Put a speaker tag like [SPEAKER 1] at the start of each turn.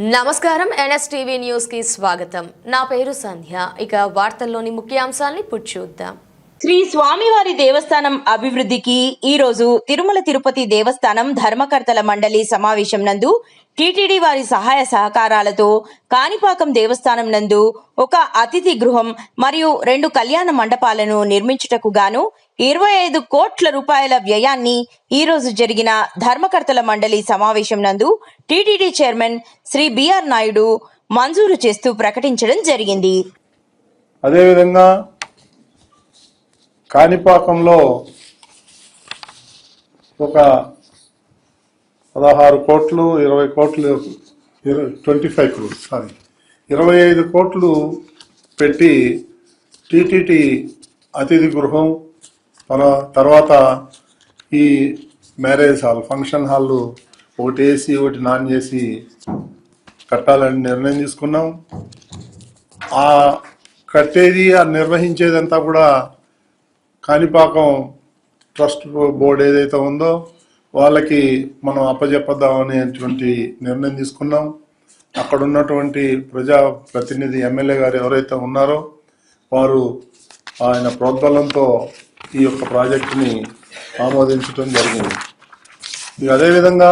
[SPEAKER 1] నమస్కారం ఎన్ఎస్టీవీ న్యూస్కి స్వాగతం. నా పేరు సంధ్య. ఇక వార్తల్లోని ముఖ్యాంశాల్ని పుట్టి చూద్దాం.
[SPEAKER 2] శ్రీ స్వామివారి దేవస్థానం అభివృద్ధికి ఈ రోజు తిరుమల తిరుపతి దేవస్థానం ధర్మకర్తల మండలి సమావేశం నందు టీటీడీ వారి సహాయ సహకారాలతో కాణిపాకం దేవస్థానం నందు ఒక అతిథి గృహం మరియు రెండు కళ్యాణ మండపాలను నిర్మించుటకు గాను ఇరవై ఐదు కోట్ల రూపాయల వ్యయాన్ని ఈ రోజు జరిగిన ధర్మకర్తల మండలి సమావేశం నందు TTD chairman Shri BR Naidu మంజూరు చేస్తూ ప్రకటించడం జరిగింది.
[SPEAKER 3] అదేవిధంగా కాణిపాకంలో ఒక పదహారు కోట్లు ఇరవై కోట్లు ట్వంటీ ఫైవ్ క్రోర్స్ సారీ. ఇరవై ఐదు కోట్లు పెట్టి టీటీటీ అతిథి గృహం మన తర్వాత ఈ మ్యారేజ్ హాల్ ఫంక్షన్ హాల్ ఒకటి ఏసీ ఒకటి నాన్ చేసి కట్టాలని నిర్ణయం తీసుకున్నాం. ఆ కట్టేది ఆ నిర్వహించేదంతా కూడా కాణిపాకం ట్రస్ట్ బోర్డు ఏదైతే ఉందో వాళ్ళకి మనం అప్పజెప్పదాం అనేటువంటి నిర్ణయం తీసుకున్నాం. అక్కడ ఉన్నటువంటి ప్రజా ప్రతినిధి ఎమ్మెల్యే గారు ఎవరైతే ఉన్నారో వారు ఆయన ప్రోద్బలంతో ఈ యొక్క ప్రాజెక్టుని ఆమోదించడం జరిగింది. ఇక అదేవిధంగా